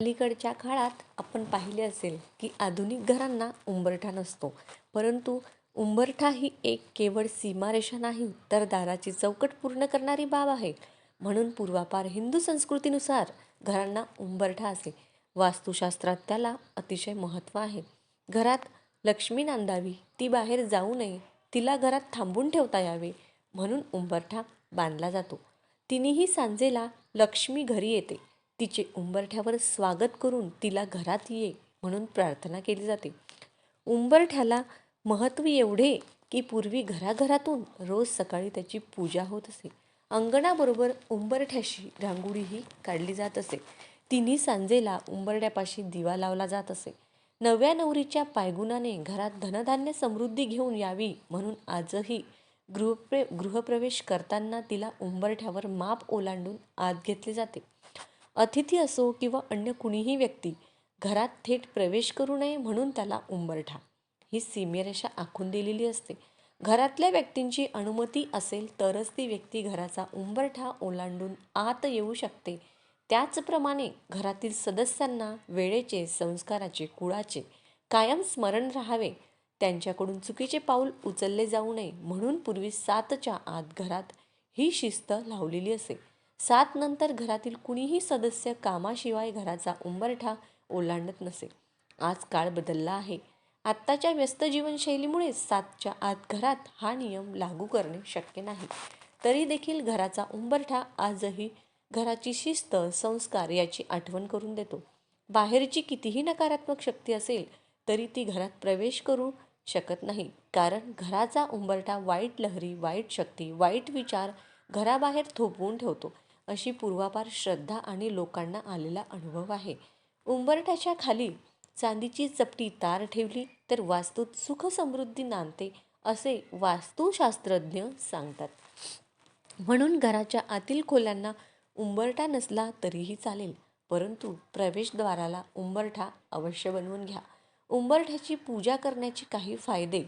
अलीकडच्या काळात आपण पाहिले असेल की आधुनिक घरांना उंबरठा नसतो. परंतु उंबरठा ही एक केवळ सीमारेषा नाही तर दाराची चौकट पूर्ण करणारी बाब आहे. म्हणून पूर्वापार हिंदू संस्कृतीनुसार घरांना उंबरठा असे. वास्तुशास्त्रात त्याला अतिशय महत्त्व आहे. घरात लक्ष्मी नांदावी ती बाहेर जाऊ नये तिला घरात थांबून ठेवता यावे म्हणून उंबरठा बांधला जातो. तिन्ही सांजेला लक्ष्मी घरी येते. तिचे उंबरठ्यावर स्वागत करून तिला घरात ये म्हणून प्रार्थना केली जाते. उंबरठ्याला महत्त्व एवढे की पूर्वी घराघरातून रोज सकाळी त्याची पूजा होत असे. अंगणाबरोबर उंबरठ्याशी रांगोळीही काढली जात असे. तिन्ही सांजेला उंबरठ्यापाशी दिवा लावला जात असे. नव्या नवरीच्या पायगुणाने घरात धनधान्य समृद्धी घेऊन यावी म्हणून आजही गृहप्रे गृहप्रवेश करताना तिला उंबरठ्यावर माप ओलांडून आत घेतले जाते. अतिथी असो किंवा अन्य कुणीही व्यक्ती घरात थेट प्रवेश करू नये म्हणून त्याला उंबरठा. ही सीमेरेषा आखून दिलेली असते. घरातल्या व्यक्तींची अनुमती असेल तरच ती व्यक्ती घराचा उंबरठा ओलांडून आत येऊ शकते. त्याचप्रमाणे घरातील सदस्यांना वेळेचे संस्काराचे कुळाचे कायम स्मरण राहावे. त्यांच्याकडून चुकीचे पाऊल उचलले जाऊ नये म्हणून पूर्वी सातच्या आत घरात ही शिस्त लावलेली असे. सात नंतर घरातील कुणीही सदस्य कामाशिवाय घराचा उंबरठा ओलांडत नसे. आज काळ बदलला आहे. आत्ताच्या व्यस्त जीवनशैलीमुळे सातच्या आत घरात हा नियम लागू करणे शक्य नाही. तरी देखील घराचा उंबरठा आजही घराची शिस्त संस्कार याची आठवण करून देतो. बाहेरची कितीही नकारात्मक शक्ती असेल तरी ती घरात प्रवेश करू शकत नाही. कारण घराचा उंबरठा वाईट लहरी वाईट शक्ती वाईट विचार घराबाहेर थोपवून ठेवतो. अशी पूर्वापार श्रद्धा आणि लोकांना आलेला अनुभव आहे. उंबरठ्याच्या खाली चांदीची चपटी तार ठेवली तर वास्तूत सुख समृद्धी नांदते असे वास्तुशास्त्रज्ञ सांगतात. म्हणून घराच्या आतील खोल्यांना उंबरठा नसला तरीही चालेल परंतु प्रवेशद्वाराला उंबरठा अवश्य बनवून घ्या. उंबरठ्याची पूजा करण्याचे काही फायदे.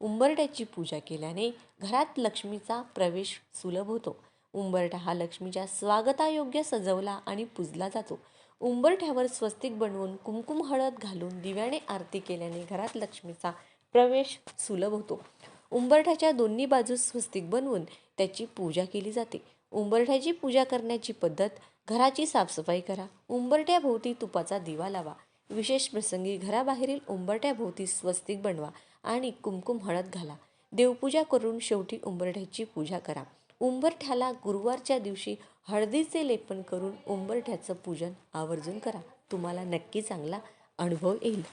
उंबरठ्याची पूजा केल्याने घरात लक्ष्मीचा प्रवेश सुलभ होतो. उंबरठा हा लक्ष्मीच्या स्वागतायोग्य सजवला आणि पूजला जातो. उंबरठ्यावर स्वस्तिक बनवून कुमकुम हळद घालून दिव्याने आरती केल्याने घरात लक्ष्मीचा प्रवेश सुलभ होतो. उंबरठ्याच्या दोन्ही बाजूस स्वस्तिक बनवून त्याची पूजा केली जाते. उंबरठ्याची पूजा करण्याची पद्धत घराची साफसफाई करा उंबरठ्याभोवती तुपाचा दिवा लावा. विशेष प्रसंगी घराबाहेरील उंबरठ्याभोवती स्वस्तिक बनवा आणि कुमकुम हळद घाला. देवपूजा करून शेवटी उंबरठ्याची पूजा करा. उंबरठ्याला गुरुवारच्या दिवशी हळदीचे लेपन करून उंबरठ्याचं पूजन आवर्जून करा. तुम्हाला नक्की चांगला अनुभव येईल.